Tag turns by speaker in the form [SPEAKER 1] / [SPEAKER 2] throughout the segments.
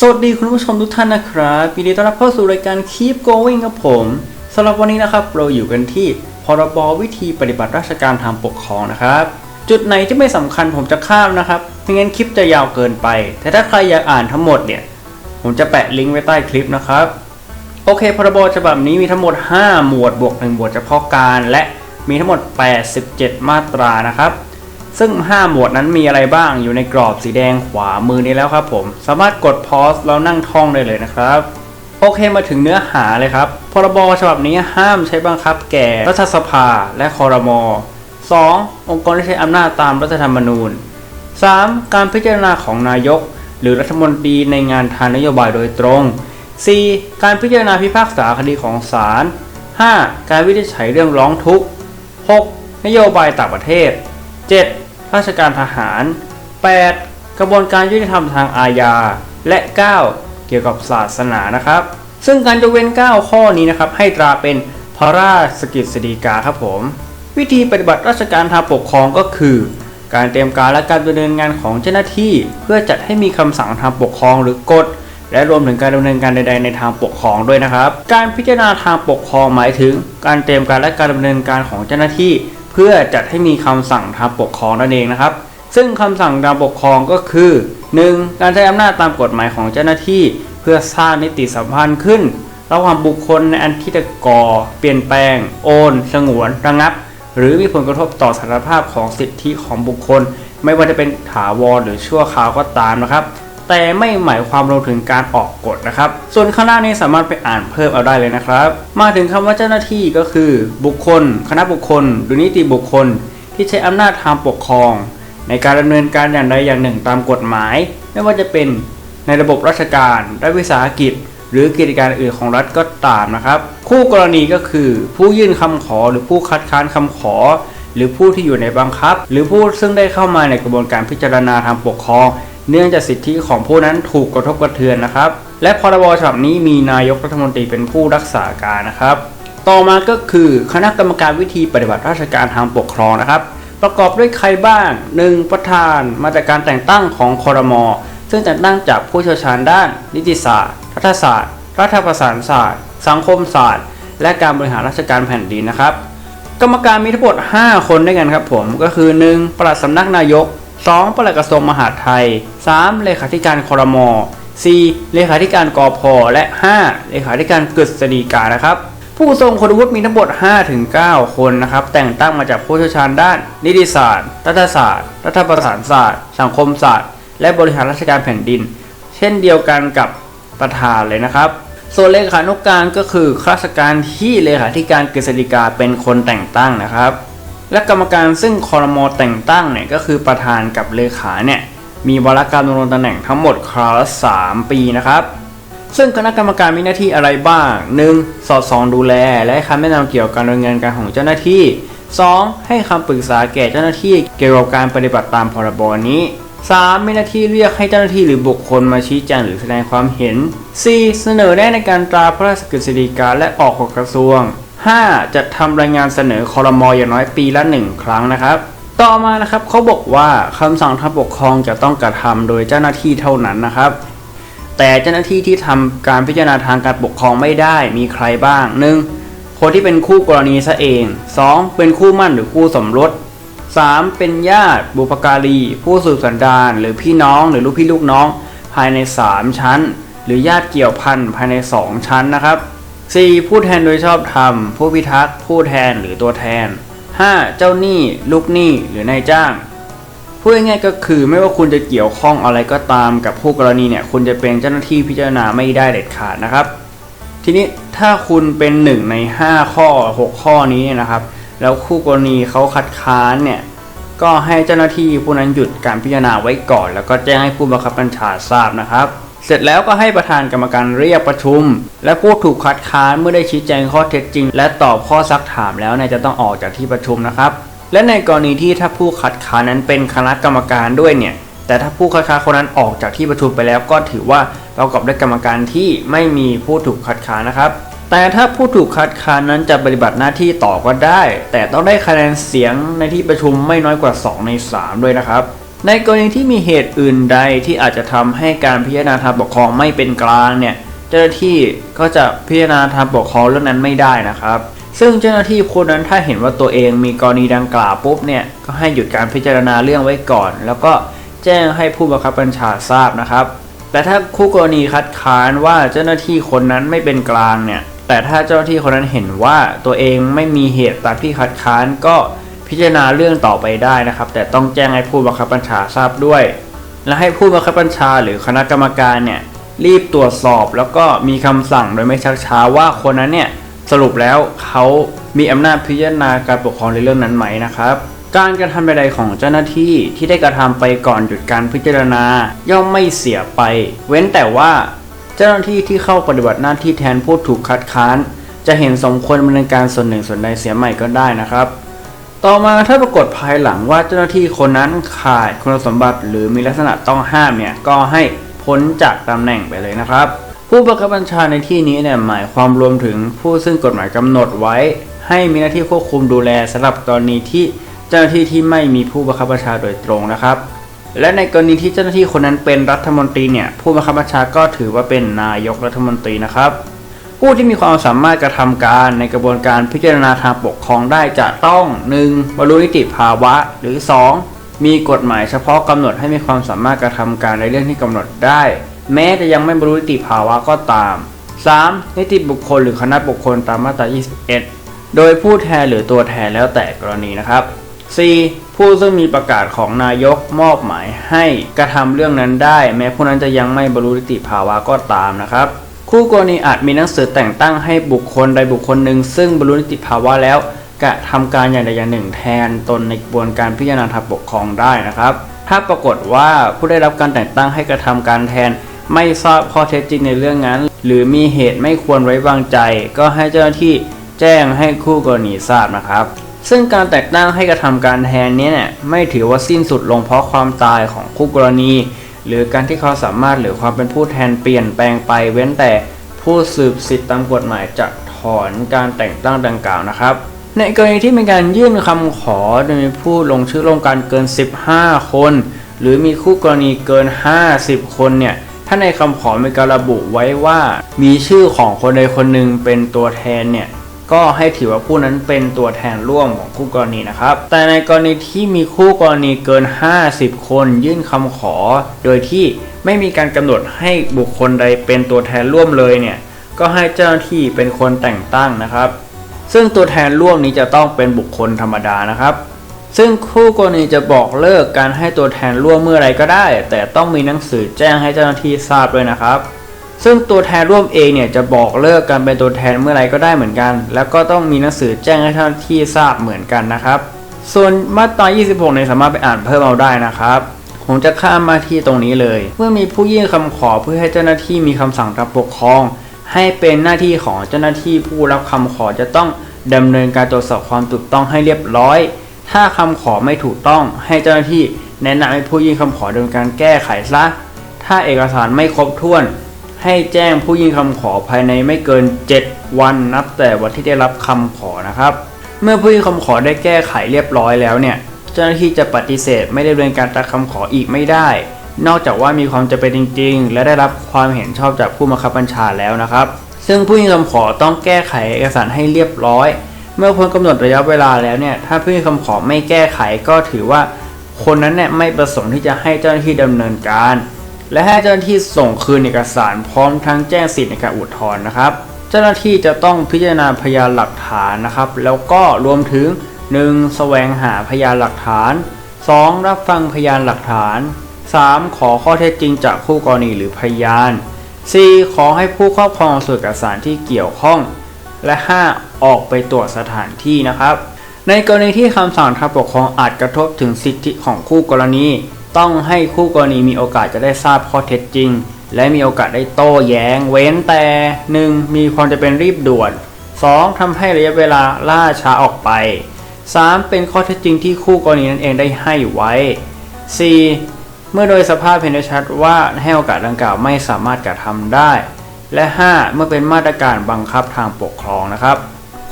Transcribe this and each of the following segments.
[SPEAKER 1] สวัสดีคุณผู้ชมทุกท่านนะครับยินดีต้อนรับเข้าสู่รายการ Keep Going ครับผมสำหรับวันนี้นะครับเราอยู่กันที่พรบวิธีปฏิบัติราชการทางปกครองนะครับ จุดไหนที่ไม่สำคัญผมจะข้ามนะครับไม่งั้นคลิปจะยาวเกินไป แต่ถ้าใครอยากอ่านทั้งหมดเนี่ย ผมจะแปะลิงก์ไว้ใต้คลิปนะครับ โอเค พรบฉบับนี้มีทั้งหมด 5 หมวดบวก 1 หมวดเฉพาะการ และมีทั้งหมด 87 มาตรานะครับ ซึ่ง 5 หมวดนั้นมีอะไรบ้างอยู่ในกรอบสีแดงขวามือนี้แล้วครับผม สามารถกดพอสแล้วนั่งท่องได้เลยนะครับโอเคมาถึงเนื้อหาเลยครับ พรบฉบับนี้ห้ามใช้บังคับแก่รัฐสภาและคอรมอ 2. องค์กรที่ใช้อำนาจตามรัฐธรรมนูญ 3. การพิจารณาของนายก หรือรัฐมนตรีในงานทางนโยบายโดยตรง 4. การพิจารณาพิพากษาคดีของศาล 5. การวินิจฉัยเรื่องร้องทุกข์ 6. นโยบายต่างประเทศ 7. ราชการทหาร 8. กระบวนการยุติธรรมทางอาญา และ 9. เกี่ยวกับศาสนานะครับ ซึ่งการยกเว้น 9 ข้อนี้นะครับให้ตราเป็นพระราชกิจสีกาครับผม วิธีปฏิบัติราชการทางปกครองก็คือ การเตรียมการและการดำเนินงานของเจ้าหน้าที่ เพื่อจัดให้มีคำสั่งทางปกครองหรือกฎและรวมถึงการดำเนินการใด ๆ ในทางปกครองด้วยนะครับ การพิจารณาทางปกครองหมายถึง การเตรียมการและการดำเนินการของเจ้าหน้าที่ เพื่อจัดให้มีคำสั่งทางปกครองนั่นเองนะครับ ซึ่งคำสั่งทางปกครองก็คือ 1. การใช้อำนาจตามกฎหมายของเจ้าหน้าที่ เพื่อสร้างนิติสัมพันธ์ขึ้น ระหว่างบุคคลในอันที่จะก่อ เปลี่ยนแปลง โอน สงวน ระงับ หรือมีผลกระทบต่อสถานภาพของสิทธิของบุคคล ไม่ว่าจะเป็นถาวรหรือชั่วคราวก็ตามนะครับ แต่ไม่หมายความรวมถึงการออกกฎนะครับ ส่วนข้างหน้านี้สามารถไปอ่านเพิ่มเอาได้เลยนะครับ มาถึงคำว่าเจ้าหน้าที่ก็คือ บุคคล คณะบุคคล หรือนิติบุคคล ที่ใช้อำนาจทางปกครอง ในการดำเนินการอย่างใดอย่างหนึ่งตามกฎหมาย ไม่ว่าจะเป็นในระบบราชการรัฐวิสาหกิจ หรือกิจการอื่นของรัฐก็ตามนะครับ คู่กรณีก็คือผู้ยื่นคำขอหรือผู้คัดค้านคำขอ หรือผู้ที่อยู่ในบังคับ หรือผู้ซึ่งได้เข้ามาในกระบวนการพิจารณาทางปกครอง เนื่องจากสิทธิของผู้นั้นถูกกระทบกระเทือนนะครับ และพรบฉบับนี้มีนายกรัฐมนตรีเป็นผู้รักษาการนะครับ ต่อมาก็คือคณะกรรมการวิธีปฏิบัติราชการทางปกครองนะครับ ประกอบด้วยใครบ้าง 1. ประธานมาจากการแต่งตั้งของคอรมอซึ่งแต่งตั้งจากผู้เชี่ยวชาญด้าน นิติศาสตร์ รัฐศาสตร์ รัฐประศานศาสตร์ สังคมศาสตร์ และการบริหารราชการแผ่นดินนะครับ กรรมการมีทั้งหมด 5 คนด้วยกันครับผม ก็คือ 1. ปลัดสำนักนายก 2. ปลัดกระทรวงมหาดไทย 3. เลขาธิการคอรมอ 4. เลขาธิการกอพและ 5. เลขาธิการกฤษฎีกานะครับ ผู้ทรงคุณวุฒิมีทั้งหมด5-9คนนะครับ แต่งตั้งมาจากผู้เชี่ยวชาญด้าน นิติศาสตร์ รัฐศาสตร์ รัฐประศานศาสตร์ สังคมศาสตร์ และบริหารราชการแผ่นดิน เช่นเดียวกันกับประธานเลยนะครับ ส่วนเลขานุกการก็คือข้าราชการที่เลขาธิการกฤษฎีกาเป็นคนแต่งตั้งนะครับ และกรรมการซึ่งคอรมอแต่งตั้งเนี่ยก็คือประธานกับเลขาเนี่ยมีวาระการดำรงตำแหน่งทั้งหมดคราวละ3ปีนะครับ ซึ่งคณะกรรมการมีหน้าที่อะไรบ้าง 1. สอดส่องดูแล และให้คำแนะนำเกี่ยวกับการดำเนินการของเจ้าหน้าที่ 2. ให้คำปรึกษาแก่เจ้าหน้าที่เกี่ยวกับการปฏิบัติตามพรบนี้ 3. มีหน้าที่เรียกให้เจ้าหน้าที่หรือบุคคลมาชี้แจงหรือแสดงความเห็น 4. เสนอแนะในการตราพระราชกฤษฎีกาและออกกฎกระทรวง 5. จัดทำรายงานเสนอคอรมออย่างน้อยปีละ 1 ครั้งนะครับ ต่อมานะครับเขาบอกว่าคำสั่งทางปกครองจะต้องกระทำโดยเจ้าหน้าที่เท่านั้นนะครับ แต่เจ้าหน้าที่ที่ทำการพิจารณาทางการปกครองไม่ได้มีใครบ้าง 1. คนที่เป็นคู่กรณีซะเอง 2. เป็นคู่มั่นหรือคู่สมรส 3. เป็นญาติบุพการี ผู้สืบสันดานหรือพี่น้องหรือลูกพี่ลูกน้อง ภายใน 3 ชั้น หรือญาติเกี่ยวพันภายใน 2 ชั้นนะครับ 4. ผู้แทนโดยชอบธรรม ผู้พิทักษ์ผู้แทนหรือตัวแทน 5. เจ้าหนี้ ลูกหนี้หรือนายจ้างพูดง่ายๆก็คือไม่ว่าคุณจะเกี่ยวข้องอะไรก็ตามกับผู้กรณีเนี่ยคุณจะเป็นเจ้าหน้าที่พิจารณาไม่ได้เด็ดขาดนะครับ ทีนี้ถ้าคุณเป็นหนึ่งใน 5 ข้อ 6 ข้อนี้เนี่ยนะครับ แล้วคู่กรณีเขาคัดค้านเนี่ยก็ให้เจ้าหน้าที่ผู้นั้นหยุดการพิจารณาไว้ก่อน แล้วก็แจ้งให้ผู้บังคับบัญชาทราบนะครับ เสร็จแล้วก็ให้ประธานกรรมการเรียกประชุม และผู้ถูกคัดค้านเมื่อได้ชี้แจงข้อเท็จจริง และตอบข้อซักถามแล้วเนี่ยจะต้องออกจากที่ประชุมนะครับ และในกรณีที่ถ้าผู้คัดค้านนั้นเป็นคณะกรรมการด้วยเนี่ยแต่ถ้าผู้คัดค้านคนนั้นออกจากที่ประชุมไปแล้ว ก็ถือว่าประกอบด้วยกรรมการที่ไม่มีผู้ถูกคัดค้านนะครับ แต่ถ้าผู้ถูกคัดค้านนั้นจะปฏิบัติหน้าที่ต่อก็ได้ แต่ต้องได้คะแนนเสียงในที่ประชุมไม่น้อยกว่า 2 ใน 3 ด้วยนะครับ ในกรณีที่มีเหตุอื่นใดที่อาจจะทำให้การพิจารณาทางปกครองไม่เป็นกลางเนี่ยเจ้าหน้าที่ก็จะพิจารณาทางปกครองเรื่องนั้นไม่ได้นะครับ ซึ่งเจ้าหน้าที่คนนั้นถ้าเห็นว่าตัวเองมีกรณีดังกล่าวปุ๊บเนี่ยก็ให้หยุดการพิจารณาเรื่องไว้ก่อน แล้วก็แจ้งให้ผู้บังคับบัญชาทราบนะครับแต่ถ้าคู่กรณีคัดค้านว่าเจ้าหน้าที่คนนั้นไม่เป็นกลางเนี่ยแต่ถ้าเจ้าหน้าที่คนนั้นเห็นว่าตัวเองไม่มีเหตุตามที่คัดค้านก็ พิจารณาเรื่องต่อไปได้นะครับ แต่ต้องแจ้งให้ผู้บังคับบัญชาทราบด้วย และให้ผู้บังคับบัญชาหรือคณะกรรมการเนี่ยรีบตรวจสอบแล้วก็มีคำสั่งโดยไม่ชักช้าว่าคนนั้นเนี่ยสรุปแล้วเขามีอำนาจพิจารณาการปกครองในเรื่องนั้นไหมนะครับ การกระทำใดๆของเจ้าหน้าที่ที่ได้กระทำไปก่อนหยุดการพิจารณา ย่อมไม่เสียไป เว้นแต่ว่า เจ้าหน้าที่ที่เข้าปฏิบัติหน้าที่แทนผู้ถูกคัดค้าน จะเห็นสมควรดำเนินการส่วนหนึ่งส่วนใดเสียใหม่ก็ได้นะครับ ต่อมาถ้าปรากฏภายหลังว่าเจ้าหน้าที่คนนั้นขาดคุณสมบัติ หรือมีลักษณะต้องห้ามเนี่ยก็ให้พ้นจากตำแหน่งไปเลยนะครับ ผู้บังคับบัญชาในที่นี้เนี่ยหมายความรวมถึงผู้ซึ่งกฎหมายกำหนดไว้ ให้มีหน้าที่ควบคุมดูแลสำหรับกรณีที่เจ้าหน้าที่ที่ไม่มีผู้บังคับบัญชาโดยตรงนะครับ และในกรณีที่เจ้าหน้าที่คนนั้นเป็นรัฐมนตรีเนี่ยผู้บังคับบัญชาก็ถือว่าเป็นนายกรัฐมนตรีนะครับ ผู้ที่มีความสามารถกระทำการในกระบวนการพิจารณาทางปกครองได้จะต้อง 1. บรรลุนิติภาวะ หรือ 2. มีกฎหมายเฉพาะกำหนดให้มีความสามารถกระทำการในเรื่องที่กำหนดได้ แม้จะยังไม่บรรลุนิติภาวะก็ตาม 3. นิติบุคคลหรือคณะบุคคลตามมาตรา 21 โดยผู้แทนหรือตัวแทนแล้วแต่กรณีนะครับ 4. ผู้ซึ่งมีประกาศของนายกมอบหมายให้กระทำเรื่องนั้นได้ แม้ผู้นั้นจะยังไม่บรรลุนิติภาวะก็ตามนะครับ คู่กรณีอาจมีหนังสือแต่งตั้งให้บุคคลใดบุคคลหนึ่งซึ่งบรรลุนิติภาวะแล้วกระทำการอย่างใดอย่างหนึ่งแทนตนในกระบวนการพิจารณาทางปกครองได้นะครับ ถ้าปรากฏว่าผู้ได้รับการแต่งตั้งให้กระทำการแทน ไม่ทราบข้อเท็จจริงในเรื่องนั้น หรือมีเหตุไม่ควรไว้วางใจ ก็ให้เจ้าหน้าที่แจ้งให้คู่กรณีทราบนะครับ ซึ่งการแต่งตั้งให้กระทำการแทนนี้เนี่ยไม่ถือว่าสิ้นสุดลงเพราะความตายของคู่กรณี หรือการที่เขาสามารถหรือความเป็นผู้แทนเปลี่ยนแปลงไปเว้นแต่ผู้สืบสิทธิตามกฎหมายจะถอนการแต่งตั้งดังกล่าวนะครับ ในกรณีที่มีการยื่นคำขอโดยมีผู้ลงชื่อลงการเกิน 15 คน หรือมีคู่กรณีเกิน 50 คนเนี่ยถ้าในคำขอมีการระบุไว้ว่า มีชื่อของคนใดคนหนึ่งเป็นตัวแทนเนี่ย ก็ให้ถือว่าผู้นั้นเป็นตัวแทนร่วมของคู่กรณีนะครับ แต่ในกรณีที่มีคู่กรณีเกิน 50 คนยื่นคำขอ โดยที่ไม่มีการกำหนดให้บุคคลใดเป็นตัวแทนร่วมเลยเนี่ย ก็ให้เจ้าหน้าที่เป็นคนแต่งตั้งนะครับ ซึ่งตัวแทนร่วมนี้จะต้องเป็นบุคคลธรรมดานะครับซึ่งคู่กรณีจะบอกเลิกการให้ตัวแทนร่วมเมื่อไรก็ได้ แต่ต้องมีหนังสือแจ้งให้เจ้าหน้าที่ทราบด้วยนะครับ ซึ่งตัวแทนร่วมเองเนี่ยจะบอกเลิกการเป็นตัวแทนเมื่อไรก็ได้เหมือนกัน แล้วก็ต้องมีหนังสือแจ้งให้เจ้าหน้าที่ทราบเหมือนกันนะครับ ส่วนมาตรา 26ในยสามารถไปอ่านเพิ่มเอาได้นะครับผมจะข้ามมาที่ตรงนี้เลย เมื่อมีผู้ยื่นคำขอเพื่อให้เจ้าหน้าที่มีคำสั่งทางปกครอง ให้เป็นหน้าที่ของเจ้าหน้าที่ผู้รับคำขอจะต้องดำเนินการตรวจสอบความถูกต้องให้เรียบร้อย ถ้าคำขอไม่ถูกต้อง ให้เจ้าหน้าที่แนะนำให้ผู้ยื่นคำขอดำเนินการแก้ไขซะ ถ้าเอกสารไม่ครบถ้วน ให้แจ้งผู้ยื่นคำขอภายในไม่เกิน 7 วันนับแต่วันที่ได้รับคำขอนะครับ เมื่อผู้ยื่นคำขอได้แก้ไขเรียบร้อยแล้วเนี่ยเจ้าหน้าที่จะปฏิเสธไม่ได้ดำเนินการตามคำขออีกไม่ได้ นอกจากว่ามีความจำเป็นจริง ๆ และได้รับความเห็นชอบจากผู้บังคับบัญชาแล้วนะครับ ซึ่งผู้ยื่นคำขอต้องแก้ไขเอกสารให้เรียบร้อย เมื่อพ้นกำหนดระยะเวลาแล้วเนี่ยถ้าผู้ยื่นคำขอไม่แก้ไขก็ถือว่า คนนั้นเนี่ยไม่ประสงค์ที่จะให้เจ้าหน้าที่ดำเนินการ และให้เจ้าหน้าที่ส่งคืนเอกสารพร้อมทั้งแจ้งสิทธิในการอุทธรณ์นะครับ เจ้าหน้าที่จะต้องพิจารณาพยานหลักฐานนะครับ แล้วก็รวมถึง 1. แสวงหาพยานหลักฐาน 2. รับฟังพยานหลักฐาน 3. ขอข้อเท็จจริงจากคู่กรณีหรือพยาน 4. ขอให้ผู้ครอบครองส่วนเอกสารที่เกี่ยวข้อง และ 5. ออกไปตรวจสถานที่นะครับ ในกรณีที่คำสั่งทางปกครองอาจกระทบถึงสิทธิของคู่กรณี ต้องให้คู่กรณีมีโอกาสจะได้ทราบข้อเท็จจริง และมีโอกาสได้โต้แย้ง เว้นแต่ 1. มีความจะเป็นรีบด่วน 2. ทำให้ระยะเวลาล่าช้าออกไป 3. เป็นข้อเท็จจริงที่คู่กรณีนั่นเองได้ให้ไว้ 4. เมื่อโดยสภาพเห็นได้ชัดว่าให้โอกาสดังกล่าวไม่สามารถกระทำได้ และ 5. เมื่อเป็นมาตรการบังคับทางปกครองนะครับ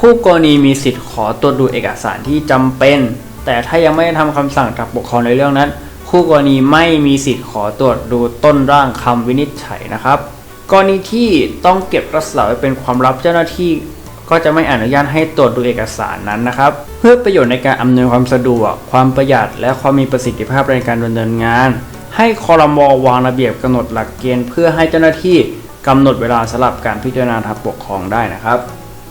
[SPEAKER 1] คู่กรณีมีสิทธิ์ขอตรวจดูเอกสารที่จำเป็น แต่ถ้ายังไม่ได้ทำคำสั่งทางปกครองในเรื่องนั้น คู่กรณีไม่มีสิทธิ์ขอตรวจดูต้นร่างคำวินิจฉัยนะครับ กรณีที่ต้องเก็บรักษาไว้เป็นความลับเจ้าหน้าที่ ก็จะไม่อนุญาตให้ตรวจดูเอกสารนั้นนะครับ เพื่อประโยชน์ในการอำนวยความสะดวก ความประหยัด และความมีประสิทธิภาพในการดำเนินงาน ให้คอรมอวางระเบียบกำหนดหลักเกณฑ์ เพื่อให้เจ้าหน้าที่กำหนดเวลาสลับการพิจารณาทางปกครองได้นะครับ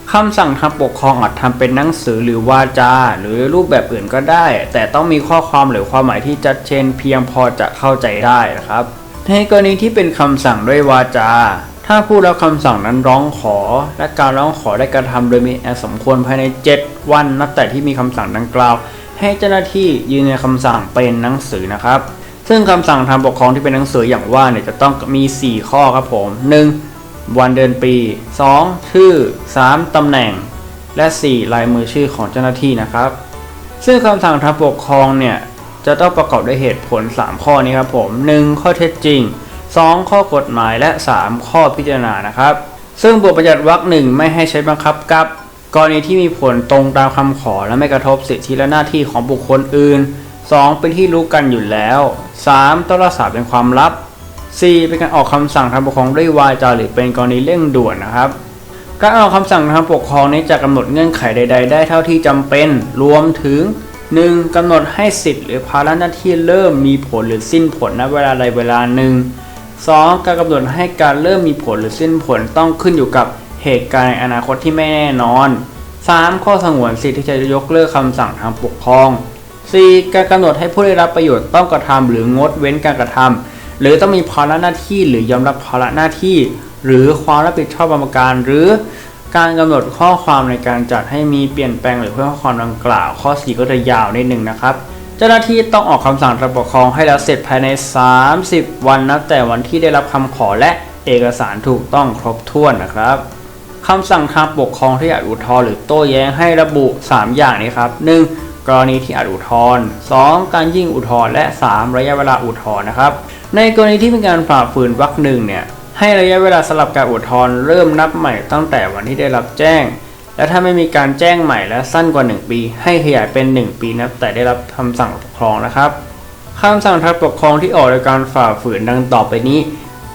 [SPEAKER 1] คำสั่งทางปกครองอาจทำเป็นหนังสือหรือวาจา หรือรูปแบบอื่นก็ได้ แต่ต้องมีข้อความหรือความหมายที่ชัดเจนเพียงพอจะเข้าใจได้นะครับ ในกรณีที่เป็นคำสั่งด้วยวาจา ถ้าผู้รับคำสั่งนั้นร้องขอ และการร้องขอได้กระทำโดยมีแอสมควรภายใน 7 วันนับแต่ที่มีคำสั่งดังกล่าว ให้เจ้าหน้าที่ยืนยันคำสั่งเป็นหนังสือนะครับ ซึ่งคำสั่งทางปกครองที่เป็นหนังสืออย่างว่าเนี่ยจะต้องมี 4 ข้อครับผม 1. วันเดือนปี 2. ชื่อ 3. ตำแหน่ง และ 4. ลายมือชื่อของเจ้าหน้าที่นะครับ ซึ่งคำสั่งทางปกครองเนี่ยจะต้องประกอบด้วยเหตุผล 3 ข้อนี้ครับผม 1. ข้อเท็จจริง 2. ข้อกฎหมายและ 3. ข้อพิจารณานะครับ ซึ่งบทบัญญัติวรรคหนึ่งไม่ให้ใช้บังคับกับ กรณีที่มีผลตรงตามคำขอและไม่กระทบสิทธิและหน้าที่ของบุคคลอื่น 2. เป็นที่รู้กันอยู่แล้ว 3. ต้องรักษาเป็นความลับ 4. เป็นการออกคำสั่งทางปกครองด้วยวาจาหรือเป็นกรณีเร่งด่วนนะครับ การออกคำสั่งทางปกครองนี้จะกำหนดเงื่อนไขใด ๆ ได้เท่าที่จำเป็นรวมถึง 1. กำหนดให้สิทธิ์หรือภาระหน้าที่เริ่มมีผลหรือสิ้นผลณเวลาใดเวลาหนึ่ง 2. การกำหนดให้การเริ่มมีผลหรือสิ้นผลต้องขึ้นอยู่กับเหตุการณ์ในอนาคตที่ไม่แน่นอน 3. ข้อสงวนสิทธิที่จะยกเลิกคำสั่งทางปกครอง 4. การกำหนดให้ผู้ได้รับประโยชน์ต้องกระทำหรืองดเว้นการกระทำ หรือต้องมีภาระหน้าที่หรือยอมรับภาระหน้าที่ หรือความรับผิดชอบประการ หรือการกำหนดข้อความในการจัดให้มีเปลี่ยนแปลงหรือเพิ่มข้อความดังกล่าว ข้อ 4 ก็จะยาวนิดหนึ่งนะครับ เจ้าหน้าที่ต้องออกคำสั่งทางปกครองให้แล้วเสร็จภายใน 30 วันนับแต่วันที่ได้รับคำขอและเอกสารถูกต้องครบถ้วนนะครับคำสั่งทางปกครองที่อาจอุทธรณ์หรือโต้แย้งให้ระบุ 3 อย่างนี้ครับ 1. กรณีที่อาจอุทธรณ์ 2. การยิ่งอุทธรณ์และ 3. ระยะเวลาอุทธรณ์นะครับ ในกรณีที่เป็นการฝ่าฝืนวรรคหนึ่งเนี่ยให้ระยะเวลาสำหรับการอุทธรณ์เริ่มนับใหม่ตั้งแต่วันที่ได้รับแจ้ง และถ้าไม่มีการแจ้งใหม่และสั้นกว่า 1 ปี ให้ขยายเป็น 1 ปีนับแต่ได้รับคำสั่งปกครองนะครับคำสั่งทางปกครองที่ออกโดยการฝ่าฝืนดังต่อไปนี้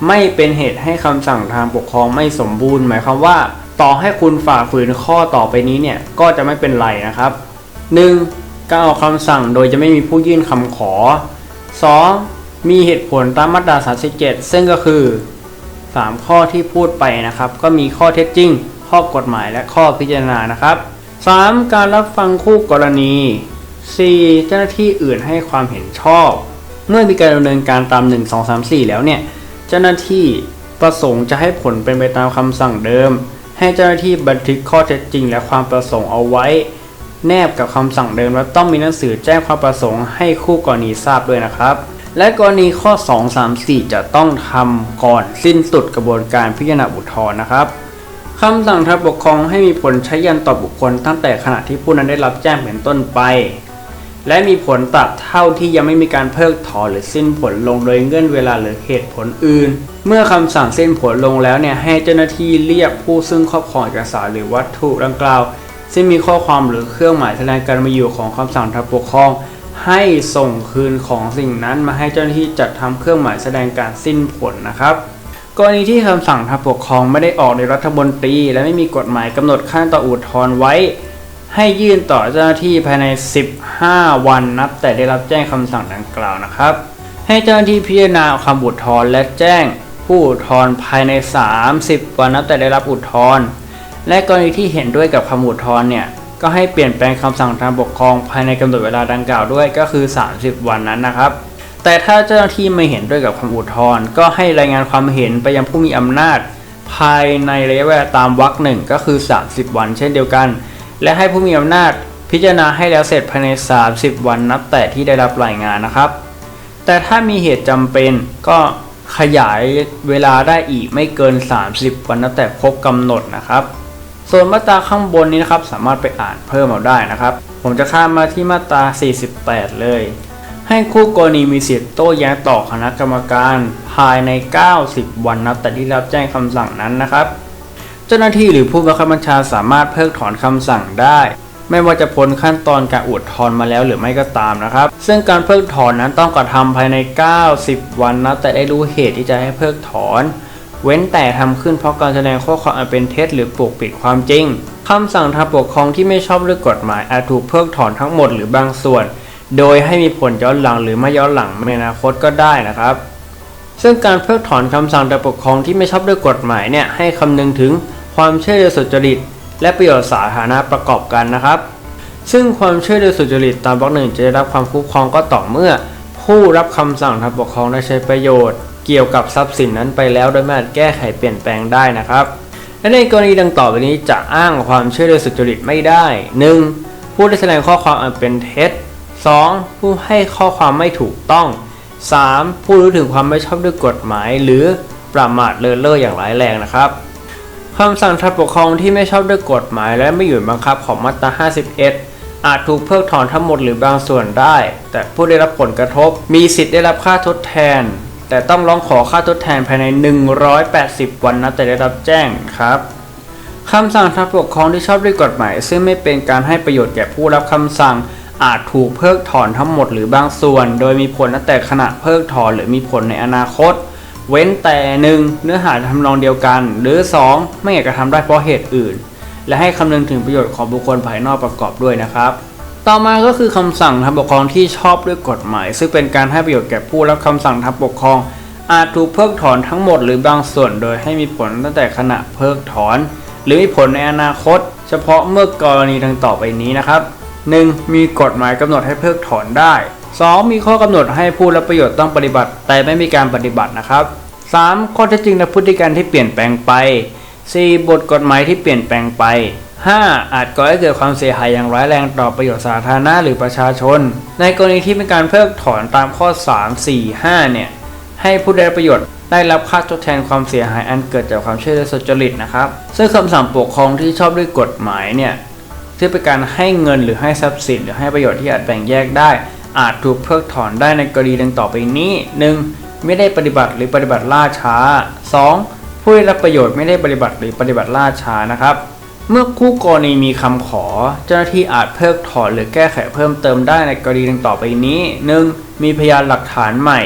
[SPEAKER 1] ไม่เป็นเหตุให้คำสั่งทางปกครองไม่สมบูรณ์ หมายความว่า ต่อให้คุณฝ่าฝืนข้อต่อไปนี้เนี่ยก็จะไม่เป็นไรนะครับ 1. การออกคำสั่งโดยจะไม่มีผู้ยื่นคำขอ 2. มีเหตุผลตามมาตรา 37 ซึ่งก็คือ 3 ข้อที่พูดไปนะครับ ก็มีข้อเท็จจริง ข้อกฎหมายและข้อพิจารณานะครับ 3. การรับฟังคู่กรณี 4. เจ้าหน้าที่อื่นให้ความเห็นชอบ เมื่อมีการดำเนินการตาม 1 2 3 4 แล้วเนี่ย เจ้าหน้าที่ประสงค์จะให้ผลเป็นไปตามคำสั่งเดิม ให้เจ้าหน้าที่บันทึกข้อเท็จจริง และความประสงค์เอาไว้ แนบกับคำสั่งเดิมและต้องมีหนังสือแจ้งความประสงค์ให้คู่กรณีทราบด้วยนะครับ และกรณีข้อ 2 3 4 จะต้องทำก่อนสิ้นสุดกระบวนการพิจารณาอุทธรณ์นะครับคำสั่งทางปกครองให้มีผลใช้ยันต่อบุคคลตั้งแต่ขณะที่ผู้นั้นได้รับแจ้งเป็นต้นไป และมีผลตราบเท่าที่ยังไม่มีการเพิกถอนหรือสิ้นผลลงโดยเงื่อนเวลาหรือเหตุผลอื่น เมื่อคำสั่งสิ้นผลลงแล้วเนี่ยให้เจ้าหน้าที่เรียกผู้ซึ่งครอบครองเอกสารหรือวัตถุดังกล่าว ซึ่งมีข้อความหรือเครื่องหมายแสดงการมีอยู่ของคำสั่งทางปกครอง ให้ส่งคืนของสิ่งนั้นมาให้เจ้าหน้าที่จัดทำเครื่องหมายแสดงการสิ้นผลนะครับ กรณีที่คำสั่งทางปกครองไม่ได้ออกในรัฐมนตรี และไม่มีกฎหมายกำหนดขั้นต่ออุทธรณ์ไว้ ให้ยื่นต่อเจ้าหน้าที่ภายใน 15 วันนับ แต่ได้รับแจ้งคำสั่งดังกล่าวนะครับ ให้เจ้าหน้าที่พิจารณาคำอุทธรณ์และแจ้งผู้อุทธรณ์ภายใน 30 วันนับแต่ได้รับอุทธรณ์และกรณีที่เห็นด้วยกับคำอุทธรณ์เนี่ย ก็ให้เปลี่ยนแปลงคำสั่งทางปกครองภายในกำหนดเวลาดังกล่าวด้วยก็คือ 30 วันนั้นนะครับ แต่ถ้าเจ้าหน้าที่ไม่เห็นด้วยกับคำอุทธรณ์ก็ให้รายงานความเห็นไปยังผู้มีอำนาจ ภายในระยะเวลาตามวรรคหนึ่งก็คือ 30 วันเช่นเดียวกัน และให้ผู้มีอำนาจพิจารณาให้แล้วเสร็จภายใน 30 วันนับแต่ที่ได้รับรายงานนะครับ แต่ถ้ามีเหตุจำเป็นก็ขยายเวลาได้อีกไม่เกิน 30 วันนับแต่ครบกำหนดนะครับ ส่วนมาตราข้างบนนี้นะครับสามารถไปอ่านเพิ่มเอาได้นะครับ ผมจะข้ามมาที่มาตรา 48 เลย ให้คู่กรณีมีสิทธิ์โต้แย้งต่อคณะกรรมการภายใน 90 วันนับแต่ที่รับแจ้งคำสั่งนั้นนะครับ เจ้าหน้าที่หรือผู้บังคับบัญชาสามารถเพิกถอนคำสั่งได้ไม่ว่าจะพ้นขั้นตอนการอุทธรณ์มาแล้วหรือไม่ก็ตามนะครับ ซึ่งการเพิกถอนนั้นต้องกระทำภายใน 90 วันนะแต่ได้รู้เหตุที่จะให้เพิกถอน เว้นแต่ทำขึ้นเพราะการแสดงข้อความอันเป็นเท็จหรือปกปิดความจริงคำสั่งทางปกครองที่ไม่ชอบด้วยกฎหมายอาจถูกเพิกถอนทั้งหมดหรือบางส่วน โดยให้มีผลย้อนหลังหรือไม่ย้อนหลังในอนาคตก็ได้นะครับ ซึ่งการเพิกถอนคำสั่งทางปกครองที่ไม่ชอบด้วยกฎหมายเนี่ยให้คำนึงถึงความเชื่อโดยสุจริต และประโยชน์สาธารณะประกอบกันนะครับ ซึ่งความเชื่อโดยสุจริตตามวรรคหนึ่งจะได้รับความคุ้มครองก็ต่อเมื่อ ผู้รับคำสั่งทางปกครองได้ใช้ประโยชน์ เกี่ยวกับทรัพย์สินนั้นไปแล้วโดยไม่อาจแก้ไขเปลี่ยนแปลงได้นะครับ และในกรณีดังต่อไปนี้จะอ้างความเชื่อโดยสุจริตไม่ได้ 1. ผู้ได้แสดงข้อความอันเป็นเท็จ 2. ผู้ให้ข้อความไม่ถูกต้อง 3. ผู้รู้ถึงความไม่ชอบด้วยกฎหมาย หรือประมาทเลินเล่ออย่างร้ายแรงนะครับคำสั่งทางปกครองที่ไม่ชอบด้วยกฎหมายและไม่อยู่ในบังคับของมาตรา 51 อาจถูกเพิกถอนทั้งหมดหรือบางส่วนได้ แต่ผู้ได้รับผลกระทบมีสิทธิ์ได้รับค่าทดแทน แต่ต้องร้องขอค่าทดแทนภายใน 180 วันนับแต่ได้รับแจ้งครับคำสั่งทางปกครองที่ชอบด้วยกฎหมาย ซึ่งไม่เป็นการให้ประโยชน์แก่ผู้รับคำสั่งอาจถูกเพิกถอนทั้งหมดหรือบางส่วน โดยมีผลตั้งแต่ขณะเพิกถอนหรือมีผลในอนาคต เว้นแต่ 1. เนื้อหาทำนองเดียวกัน หรือ 2. ไม่อยากกระทำได้เพราะเหตุอื่น และให้คำนึงถึงประโยชน์ของบุคคลภายนอกประกอบด้วยนะครับ ต่อมาก็คือคำสั่งทางปกครองที่ชอบด้วยกฎหมาย ซึ่งเป็นการให้ประโยชน์แก่ผู้รับคำสั่งทางปกครอง อาจถูกเพิกถอนทั้งหมดหรือบางส่วนโดยให้มีผลตั้งแต่ขณะเพิกถอน หรือมีผลในอนาคต เฉพาะเมื่อกรณีดังต่อไปนี้นะครับ 1. มีกฎหมายกำหนดให้เพิกถอนได้ 2. มีข้อกำหนดให้ผู้รับประโยชน์ต้องปฏิบัติ แต่ไม่มีการปฏิบัตินะครับ 3. ข้อเท็จจริงและพฤติการที่เปลี่ยนแปลงไป 4. บทกฎหมายที่เปลี่ยนแปลงไป 5. อาจก่อให้เกิดความเสียหายอย่างร้ายแรงต่อประโยชน์สาธารณะหรือประชาชน ในกรณีที่เป็นการเพิกถอนตามข้อ 3 4 5 เนี่ย ให้ผู้ได้ประโยชน์ได้รับค่าทดแทนความเสียหายอันเกิดจากความเชื่อโดยสุจริตนะครับ ซึ่งคำสั่งปกครองที่ชอบด้วยกฎหมายเนี่ยที่เป็นการให้เงินหรือให้ทรัพย์สิน หรือให้ประโยชน์ที่อาจแบ่งแยกได้ อาจถูกเพิกถอนได้ในกรณีดังต่อไปนี้ 1. ไม่ได้ปฏิบัติหรือปฏิบัติล่าช้า 2. ผู้ได้รับประโยชน์ไม่ได้ปฏิบัติหรือปฏิบัติล่าช้านะครับ เมื่อคู่กรณีมีคำขอ เจ้าหน้าที่อาจเพิกถอนหรือแก้ไขเพิ่มเติมได้ในกรณีดังต่อไปนี้ 1. มีพยานหลักฐานใหม่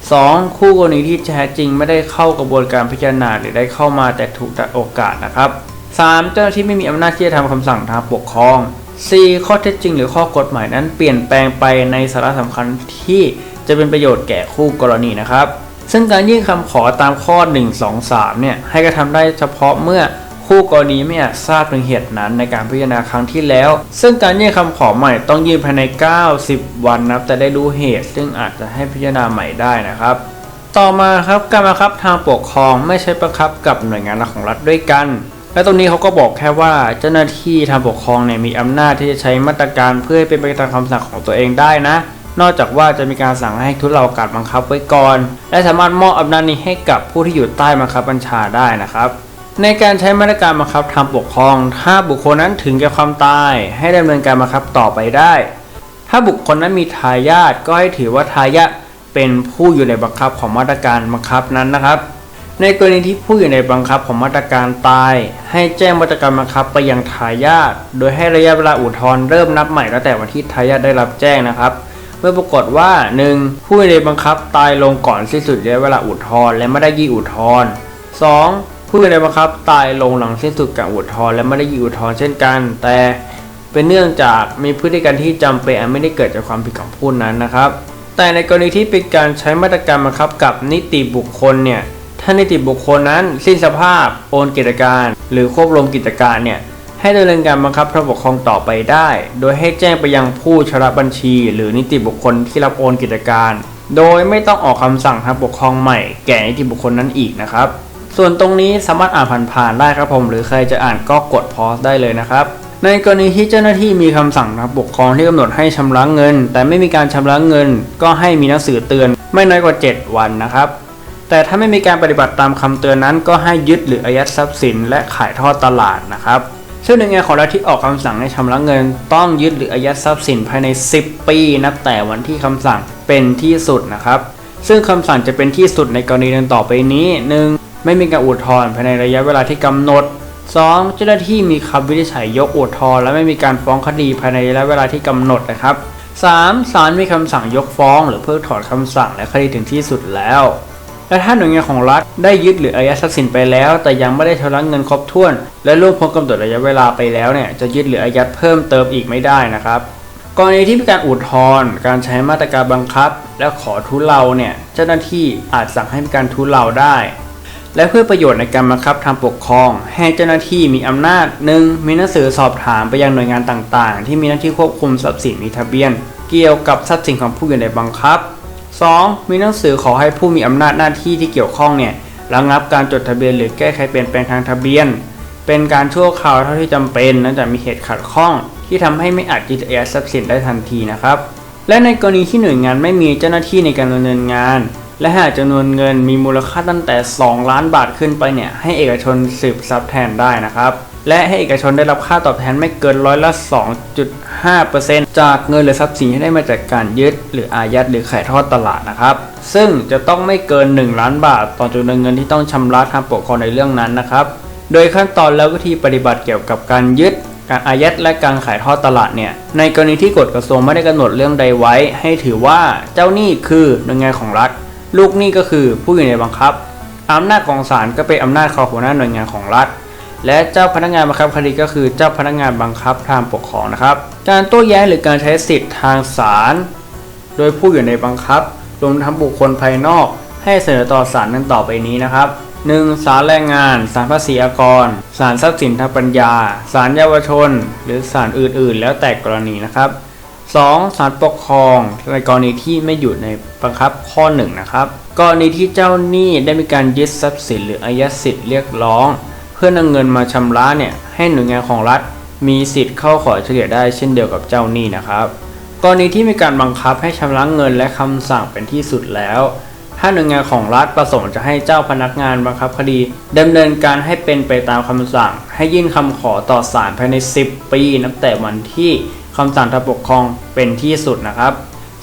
[SPEAKER 1] 2. คู่กรณีที่แท้จริงไม่ได้เข้ากระบวนการพิจารณาหรือได้เข้ามาแต่ถูกตัดโอกาสนะครับ 3. เจ้าหน้าที่ไม่มีอำนาจที่จะทำคำสั่งทางปกครอง 4. ข้อเท็จจริงหรือข้อกฎหมายนั้นเปลี่ยนแปลงไปในสาระสำคัญที่จะเป็นประโยชน์แก่คู่กรณีนะครับ ซึ่งการยื่นคำขอตามข้อ 1 2 3เนี่ยให้กระทำได้เฉพาะเมื่อ คู่กรณีไม่อาจทราบถึงเหตุนั้นในการพิจารณาครั้งที่แล้ว ซึ่งการยื่นคำขอใหม่ต้องยื่นภายใน 90 วันนับแต่ได้รู้เหตุ ซึ่งอาจจะให้พิจารณาใหม่ได้นะครับต่อมาครับการบังคับทางปกครองไม่ใช่บังคับกับหน่วยงานของรัฐด้วยกัน และตรงนี้เขาก็บอกแค่ว่าเจ้าหน้าที่ทางปกครองเนี่ยมีอำนาจที่จะใช้มาตรการเพื่อให้เป็นไปตามคำสั่งของตัวเองได้นะ นอกจากว่าจะมีการสั่งให้ทุเลาการบังคับไว้ก่อน และสามารถมอบอำนาจนี้ให้กับผู้ที่อยู่ใต้บังคับบัญชาได้นะครับ ในการใช้มาตรการบังคับทางปกครอง ถ้าบุคคลนั้นถึงแก่ความตาย ให้ดำเนินการบังคับต่อไปได้ ถ้าบุคคลนั้นมีทายาทก็ให้ถือว่าทายาทเป็นผู้อยู่ในบังคับของมาตรการบังคับนั้นนะครับ ในกรณีที่ผู้อยู่ในบังคับของมาตรการตาย ให้แจ้งมาตรการบังคับไปยังทายาทโดยให้ระยะเวลาอุทธรณ์เริ่มนับใหม่ตั้งแต่วันที่ทายาทได้รับแจ้งนะครับเมื่อปรากฏว่า 1. ผู้อยู่ในบังคับตายลงก่อนสิ้นสุดระยะเวลาอุทธรณ์และไม่ได้ยี่อุทธรณ์ 2. ผู้อยู่ในบังคับตายลงหลังสิ้นสุดการอุทธรณ์และไม่ได้ยี่อุทธรณ์เช่นกัน แต่เป็นเนื่องจากมีพฤติการที่จำเป็นอันไม่ได้เกิดจากความผิดของผู้นั้นนะครับ แต่ในกรณีที่เป็นการใช้มาตรการบังคับกับนิติบุคคลเนี่ยถ้านิติบุคคลนั้นสิ้นสภาพโอนกิจการ หรือควบรวมกิจการเนี่ยให้ดำเนินการบังคับระบบครองต่อไปได้ โดยให้แจ้งไปยังผู้ชำระบัญชี หรือนิติบุคคลที่รับโอนกิจการ โดยไม่ต้องออกคำสั่งทางปกครองใหม่ แก่นิติบุคคลนั้นอีกนะครับ ส่วนตรงนี้สามารถอ่านผ่านๆได้ครับผม หรือใครจะอ่านก็กดพอสได้เลยนะครับ ในกรณีที่เจ้าหน้าที่มีคำสั่งทางปกครองที่กำหนดให้ชำระเงิน แต่ไม่มีการชำระเงิน ก็ให้มีหนังสือเตือน ไม่น้อยกว่า 7 วันนะครับแต่ถ้าไม่มีการปฏิบัติตามคำเตือนนั้น ก็ให้ยึดหรืออายัดทรัพย์สิน และขายทอดตลาดนะครับซึ่งในงานของรัฐที่ออกคำสั่งให้ชำระเงิน ต้องยึดหรืออายัดทรัพย์สินภายใน 10 ปีนับแต่วันที่คำสั่งเป็นที่สุดนะครับ ซึ่งคำสั่งจะเป็นที่สุดในกรณีดังต่อไปนี้หนึ่ง ไม่มีการอุทธรณ์ภายในระยะเวลาที่กำหนด 2. เจ้าหน้าที่มีคำวินิจฉัยยกอุทธรณ์และไม่มีการฟ้องคดีภายในระยะเวลาที่กำหนดนะครับ 3. ศาลมีคำสั่งยกฟ้อง หรือเพิกถอนคำสั่งและคดีถึงที่สุดแล้ว และถ้าหน่วยงานของรัฐได้ยึดหรืออายัดทรัพย์สินไปแล้ว แต่ยังไม่ได้ชำระเงินครบถ้วน และล่วงพ้นกำหนดระยะเวลาไปแล้วเนี่ยจะยึดหรืออายัดเพิ่มเติมอีกไม่ได้นะครับกรณีที่มีการอุทธรณ์การใช้มาตรการบังคับ และขอทุเลาเนี่ยเจ้าหน้าที่อาจสั่งให้มีการทุเลาได้ และเพื่อประโยชน์ในการบังคับทางปกครอง ให้เจ้าหน้าที่มีอำนาจหนึ่งมีหนังสือสอบถามไปยังหน่วยงานต่างๆ ที่มีหน้าที่ควบคุมทรัพย์สินมีทะเบียน เกี่ยวกับทรัพย์สินของผู้อยู่ในบังคับ 2. มีหนังสือขอให้ผู้มีอำนาจหน้าที่ที่เกี่ยวข้องเนี่ยระงับการจดทะเบียนหรือแก้ไขเปลี่ยนแปลงทางทะเบียน เป็นการชั่วคราวเท่าที่จำเป็นเนื่องจากมีเหตุขัดข้อง ที่ทำให้ไม่อาจยึดอายัดทรัพย์สินได้ทันทีนะครับ และในกรณีที่หน่วยงานไม่มีเจ้าหน้าที่ในการดำเนินงาน และหากจำนวนเงินมีมูลค่าตั้งแต่ 2 ล้านบาทขึ้นไปเนี่ยให้เอกชนสืบทรัพย์แทนได้นะครับ และให้เอกชนได้รับค่าตอบแทนไม่เกินร้อยละ 2.5%จากเงินหรือทรัพย์สินที่ได้มาจากการยึด หรืออายัดหรือขายทอดตลาดนะครับ ซึ่งจะต้องไม่เกิน 1 ล้านบาท ต่อจำนวนเงินที่ต้องชำระทางปกครองในเรื่องนั้นนะครับ โดยขั้นตอนและวิธีปฏิบัติเกี่ยวกับการยึดการอายัดและการขายทอดตลาดเนี่ย ในกรณีที่กฎกระทรวงไม่ได้กำหนดเรื่องใดไว้ ให้ถือว่าเจ้าหนี้คือหน่วยงานของรัฐ ลูกหนี้ก็คือผู้อยู่ในบังคับ อำนาจของศาลก็เป็นอำนาจของหัวหน้าหน่วยงานของรัฐ และเจ้าพนักงานบังคับคดีก็คือเจ้าพนักงานบังคับทางปกครองนะครับ การโต้แย้งหรือการใช้สิทธิ์ทางศาลโดยผู้อยู่ในบังคับรวมทั้งบุคคลภายนอก ให้เสนอต่อศาลนั้นต่อไปนี้นะครับ 1. ศาลแรงงาน ศาลภาษีอากร ศาลทรัพย์สินทางปัญญา ศาลเยาวชน หรือศาลอื่นๆ แล้วแต่กรณีนะครับ 2. ศาลปกครองในกรณีที่ไม่อยู่ในบังคับข้อ1นะครับกรณีที่เจ้าหนี้ได้มีการยึดทรัพย์สินหรืออายัดสิทธิ์เรียกร้อง เพื่อนำเงินมาชำระเนี่ยให้หน่วยงานของรัฐ มีสิทธิ์เข้าขอเฉลี่ยได้เช่นเดียวกับเจ้าหนี้นะครับกรณีที่มีการบังคับให้ชำระเงินและคำสั่งเป็นที่สุดแล้ว ถ้าหน่วยงานของรัฐประสงค์จะให้เจ้าพนักงานบังคับคดีดำเนินการให้เป็นไปตามคำสั่ง ให้ยื่นคำขอต่อศาลภายใน 10 ปี นับแต่วันที่ คำสั่งทางปกครองเป็นที่สุดนะครับ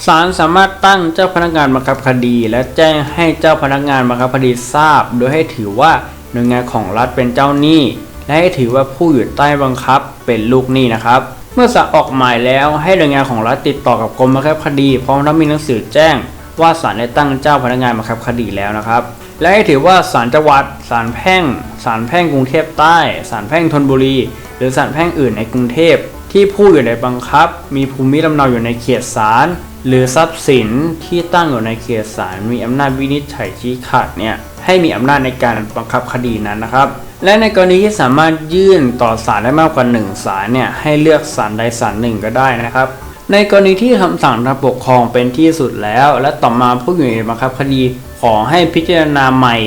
[SPEAKER 1] ศาลสามารถตั้งเจ้าพนักงานบังคับคดี และแจ้งให้เจ้าพนักงานบังคับคดีทราบ โดยให้ถือว่าหน่วยงานของรัฐเป็นเจ้าหนี้ และให้ถือว่าผู้อยู่ใต้บังคับเป็นลูกหนี้นะครับ เมื่อศาลออกหมายแล้วให้หน่วยงานของรัฐติดต่อกับกรมบังคับคดีพร้อมทั้งมีหนังสือแจ้ง ว่าศาลได้ตั้งเจ้าพนักงานบังคับคดีแล้วนะครับ และให้ถือว่าศาลจังหวัดศาลแพ่งศาลแพ่งกรุงเทพใต้ศาลแพ่งธนบุรี หรือศาลแพ่งอื่นในกรุงเทพ ที่ผู้อยู่ในบังคับ มีภูมิลำเนาอยู่ในเขตศาลหรือทรัพย์สินที่ตั้งอยู่ในเขตศาลมีอำนาจวินิจฉัยชี้ขาดเนี่ยให้มีอำนาจในการบังคับคดีนั้นนะครับ และในกรณีที่สามารถยื่นต่อศาลได้มากกว่า1ศาลเนี่ยให้เลือกศาลใดศาลหนึ่งก็ได้นะครับ ในกรณีที่คำสั่งทางปกครองเป็นที่สุดแล้ว และต่อมาผู้อยู่ในบังคับคดีขอให้พิจารณาใหม่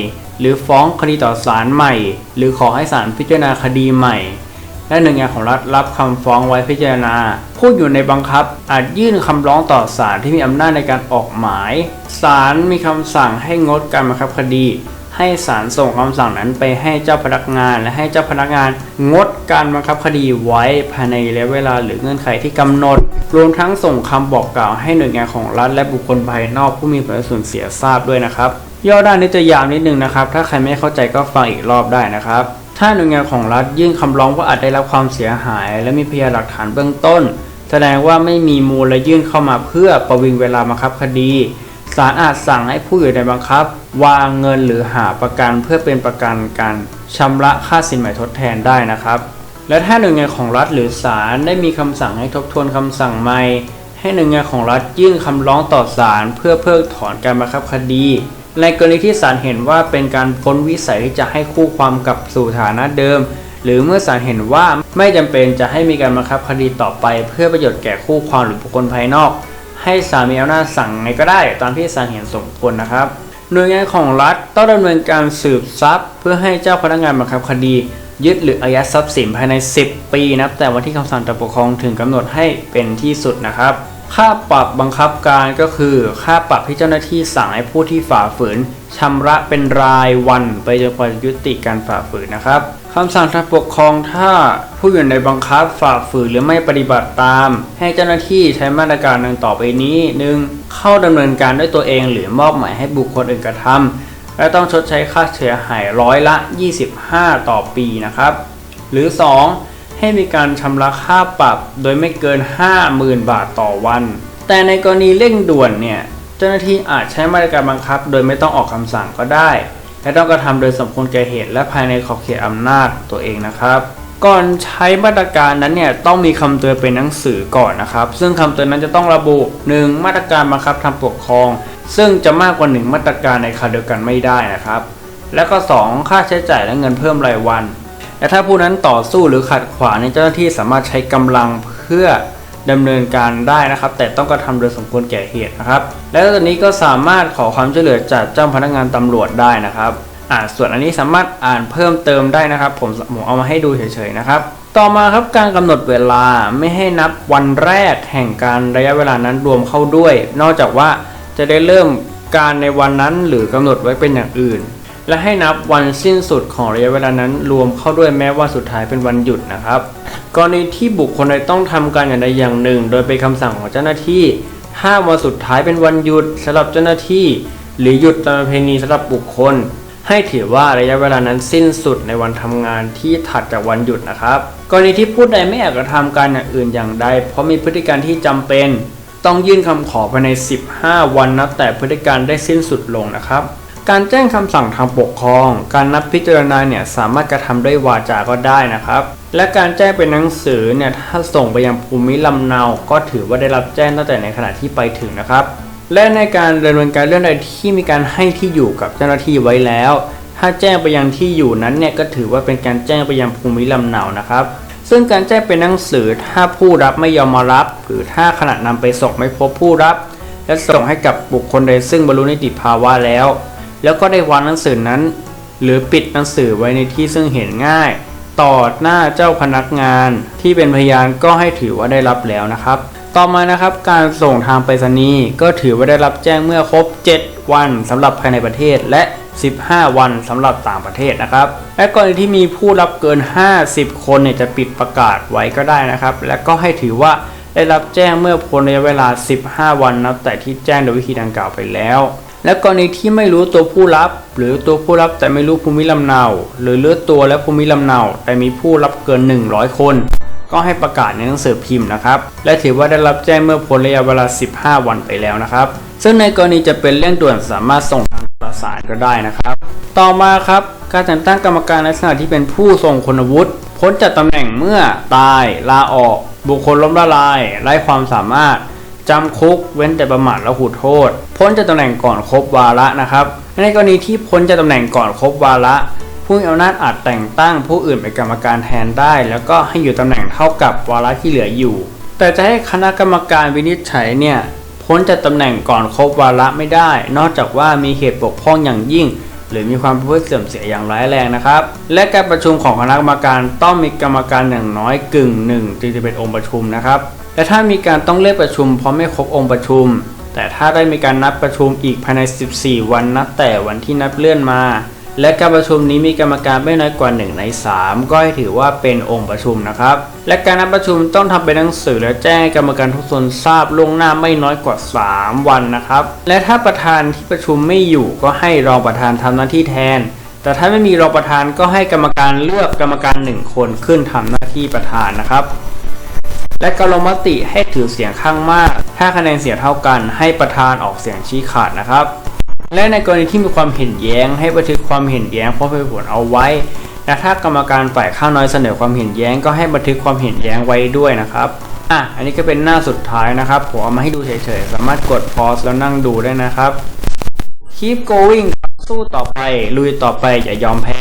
[SPEAKER 1] หรือฟ้องคดีต่อศาลใหม่ หรือขอให้ศาลพิจารณาคดีใหม่ และหน่วยงานของรัฐรับคำฟ้องไว้พิจารณา ผู้อยู่ในบังคับอาจยื่นคำร้องต่อศาลที่มีอำนาจในการออกหมาย ศาลมีคำสั่งให้งดการบังคับคดี ให้ศาลส่งคำสั่งนั้นไปให้เจ้าพนักงาน และให้เจ้าพนักงานงดการบังคับคดีไว้ภายในระยะเวลาหรือเงื่อนไขที่กำหนด รวมทั้งส่งคำบอกกล่าวให้หน่วยงานของรัฐ และบุคคลภายนอกผู้มีผลส่วนเสียทราบด้วยนะครับย่อด้านนี้จะยาวนิดนึงนะครับ ถ้าใครไม่เข้าใจก็ฟังอีกรอบได้นะครับ ถ้าหน่วยงานของรัฐยื่นคำร้องว่าอาจได้รับความเสียหาย และมีพยานหลักฐานเบื้องต้น แสดงว่าไม่มีมูลและยื่นเข้ามาเพื่อประวิงเวลาบังคับคดีศาลอาจสั่งให้ผู้อยู่ในบังคับ วางเงินหรือหาประกันเพื่อเป็นประกันการชำระค่าสินใหม่ทดแทนได้นะครับ และถ้าหน่วยงานของรัฐหรือศาลได้มีคำสั่งให้ทบทวนคำสั่งใหม่ให้หน่วยงานของรัฐยื่นคำร้องต่อศาลเพื่อเพิกถอนการบังคับคดี ในกรณีที่ศาลเห็นว่าเป็นการพ้นวิสัยที่จะให้คู่ความกลับสู่ฐานะเดิม หรือเมื่อศาลเห็นว่าไม่จำเป็นจะให้มีการบังคับคดีต่อไป เพื่อประโยชน์แก่คู่ความหรือบุคคลภายนอก ให้ศาลมีอำนาจสั่งไงก็ได้ตามที่ศาลเห็นสมควรนะครับหน่วยงานของรัฐต้องดำเนินการสืบทรัพย์ เพื่อให้เจ้าพนักงานบังคับคดี ยึดหรืออายัดทรัพย์สินภายใน 10 ปีนับแต่วันที่คำสั่งจะปกครองถึงกำหนดให้เป็นที่สุดนะครับ ค่าปรับบังคับการก็คือ ค่าปรับที่เจ้าหน้าที่สั่งให้ผู้ที่ฝ่าฝืนชำระเป็นรายวันไปจนกว่ายุติการฝ่าฝืนนะครับคำสั่งทางปกครองถ้าผู้อยู่ในบังคับฝ่าฝืนหรือไม่ปฏิบัติตาม ให้เจ้าหน้าที่ใช้มาตรการดังต่อไปนี้หนึ่งเข้าดำเนินการด้วยตัวเองหรือมอบหมายให้บุคคลอื่นกระทำและต้องชดใช้ค่าเสียหายร้อยละ 25 ต่อปีนะครับ หรือ 2. ให้มีการชำระค่าปรับโดยไม่เกิน 50,000 บาทต่อวัน แต่ในกรณีเร่งด่วนเนี่ยเจ้าหน้าที่อาจใช้มาตรการบังคับ โดยไม่ต้องออกคำสั่งก็ได้และต้องกระทำโดยสมควรแก่เหตุและภายในขอบเขตอำนาจตัวเองนะครับ ก่อนใช้มาตรการนั้นเนี่ยต้องมีคำเตือนเป็นหนังสือก่อนนะครับ ซึ่งคำเตือนนั้นจะต้องระบุ 1. มาตรการบังคับทางปกครอง ซึ่งจะมากกว่า 1 มาตรการในคราวเดียวกันไม่ได้นะครับ แล้วก็ 2. ค่าใช้จ่ายและเงินเพิ่มรายวัน และถ้าผู้นั้นต่อสู้หรือขัดขวางในเจ้าหน้าที่สามารถใช้กำลังเพื่อดำเนินการได้นะครับ แต่ต้องกระทำโดยสมควรแก่เหตุนะครับ และตอนนี้ก็สามารถขอความช่วยเหลือจากเจ้าพนักงานตำรวจได้นะครับอ่าส่วนอันนี้สามารถอ่านเพิ่มเติมได้นะครับ ผมผมเอามาให้ดูเฉยๆนะครับ ต่อมาครับการกำหนดเวลาไม่ให้นับวันแรกแห่งการระยะเวลานั้นรวมเข้าด้วย นอกจากว่าจะได้เริ่มการในวันนั้นหรือกำหนดไว้เป็นอย่างอื่น และให้นับวันสิ้นสุดของระยะเวลานั้น รวมเข้าด้วยแม้ว่าสุดท้ายเป็นวันหยุดนะครับ กรณีที่บุคคลใดต้องทำการอย่างใดอย่างหนึ่ง โดยเป็นคำสั่งของเจ้าหน้าที่ ถ้าวันสุดท้ายเป็นวันหยุดสำหรับเจ้าหน้าที่ หรือหยุดตามประเพณีสำหรับบุคคล ให้ถือว่าระยะเวลานั้นสิ้นสุดในวันทำงานที่ถัดจากวันหยุดนะครับ กรณีที่ผู้ใดไม่อยากกระทำการอย่างอื่นอย่างใด เพราะมีพฤติการที่จำเป็น ต้องยื่นคำขอภายใน 15 วันนับแต่พฤติการได้สิ้นสุดลงนะครับ การแจ้งคำสั่งทางปกครอง การนัดพิจารณาเนี่ยสามารถกระทำด้วยวาจาก็ได้นะครับ และการแจ้งเป็นหนังสือเนี่ยถ้าส่งไปยังภูมิลำเนา ก็ถือว่าได้รับแจ้งตั้งแต่ในขณะที่ไปถึงนะครับ และในการดำเนินการเรื่องใดที่มีการให้ที่อยู่กับเจ้าหน้าที่ไว้แล้ว ถ้าแจ้งไปยังที่อยู่นั้นเนี่ยก็ถือว่าเป็นการแจ้งไปยังภูมิลำเนานะครับซึ่งการแจ้งเป็นหนังสือถ้าผู้รับไม่ยอมมารับ หรือถ้าขณะนำไปส่งไม่พบผู้รับ และส่งให้กับบุคคลใดซึ่งบรรลุนิติภาวะแล้ว แล้วก็ได้วางหนังสือนั้น หรือปิดหนังสือไว้ในที่ซึ่งเห็นง่าย ต่อหน้าเจ้าพนักงานที่เป็นพยานก็ให้ถือว่าได้รับแล้วนะครับ ต่อมานะครับการส่งทางไปรษณีย์ก็ถือว่าได้รับแจ้งเมื่อครบ 7 วันสำหรับภายในประเทศและ 15 วันสำหรับต่างประเทศนะครับ และกรณีที่มีผู้รับเกิน 50 คนเนี่ยจะปิดประกาศไว้ก็ได้นะครับ และก็ให้ถือว่าได้รับแจ้งเมื่อพ้นระยะเวลา 15 วันนับแต่ที่แจ้งโดยวิธีดังกล่าวไปแล้ว และกรณีที่ไม่รู้ตัวผู้รับ หรือตัวผู้รับแต่ไม่รู้ภูมิลำเนา หรือเลือตัวและภูมิลำเนา แต่มีผู้รับเกิน 100 คน ก็ให้ประกาศในหนังสือพิมพ์นะครับ และถือว่าได้รับแจ้งเมื่อพ้นระยะเวลา 15 วันไปแล้วนะครับ ซึ่งในกรณีจะเป็นเรื่องด่วนสามารถส่งทางประสานก็ได้นะครับ ต่อมาครับการแต่งตั้งกรรมการในลักษณะที่เป็นผู้ทรงคุณวุฒิพ้นจากตำแหน่งเมื่อตายลาออก บุคคลล้มละลายไร้ความสามารถ จำคุกเว้นแต่ประมาทและหูโทษ พ้นจากตำแหน่งก่อนครบวาระนะครับ ในกรณีที่พ้นจากตำแหน่งก่อนครบวาระ ผู้มีอำนาจอาจแต่งตั้งผู้อื่นเป็นกรรมการแทนได้ แล้วก็ให้อยู่ตำแหน่งเท่ากับวาระที่เหลืออยู่ แต่จะให้คณะกรรมการวินิจฉัยเนี่ยพ้นจากตำแหน่งก่อนครบวาระไม่ได้ นอกจากว่ามีเหตุบกพร่องอย่างยิ่ง หรือมีความประพฤติเสื่อมเสียอย่างร้ายแรงนะครับ และการประชุมของคณะกรรมการต้องมีกรรมการอย่างน้อยกึ่งหนึ่งจึงจะเป็นองค์ประชุมนะครับและถ้ามีการต้องเรียกประชุมเพราะไม่ครบองค์ประชุม แต่ถ้าได้มีการนัดประชุมอีกภายใน 14 วันนับแต่วันที่นัดเลื่อนมา และการประชุมนี้มีกรรมการไม่น้อยกว่า 1 ใน 3 ก็ให้ถือว่าเป็นองค์ประชุมนะครับ และการนัดประชุมต้องทำเป็นหนังสือและแจ้งกรรมการทุกส่วนทราบล่วงหน้าไม่น้อยกว่า 3 วันนะครับ และถ้าประธานที่ประชุมไม่อยู่ก็ให้รองประธานทำหน้าที่แทน แต่ถ้าไม่มีรองประธานก็ให้กรรมการเลือกกรรมการหนึ่งคนขึ้นทำหน้าที่ประธานนะครับและการลงมติให้ถือเสียงข้างมาก ถ้าคะแนนเสียงเท่ากันให้ประธานออกเสียงชี้ขาดนะครับ และในกรณีที่มีความเห็นแย้ง ให้บันทึกความเห็นแย้งเพราะเป็นผลเอาไว้และถ้ากรรมการฝ่ายข้างน้อยเสนอความเห็นแย้ง ก็ให้บันทึกความเห็นแย้งไว้ด้วยนะครับอะอันนี้ก็เป็นหน้าสุดท้ายนะครับผมเอามาให้ดูเฉยๆ สามารถกด pause แล้วนั่งดูได้นะครับ keep going สู้ต่อไป ลุยต่อไปอย่ายอมแพ้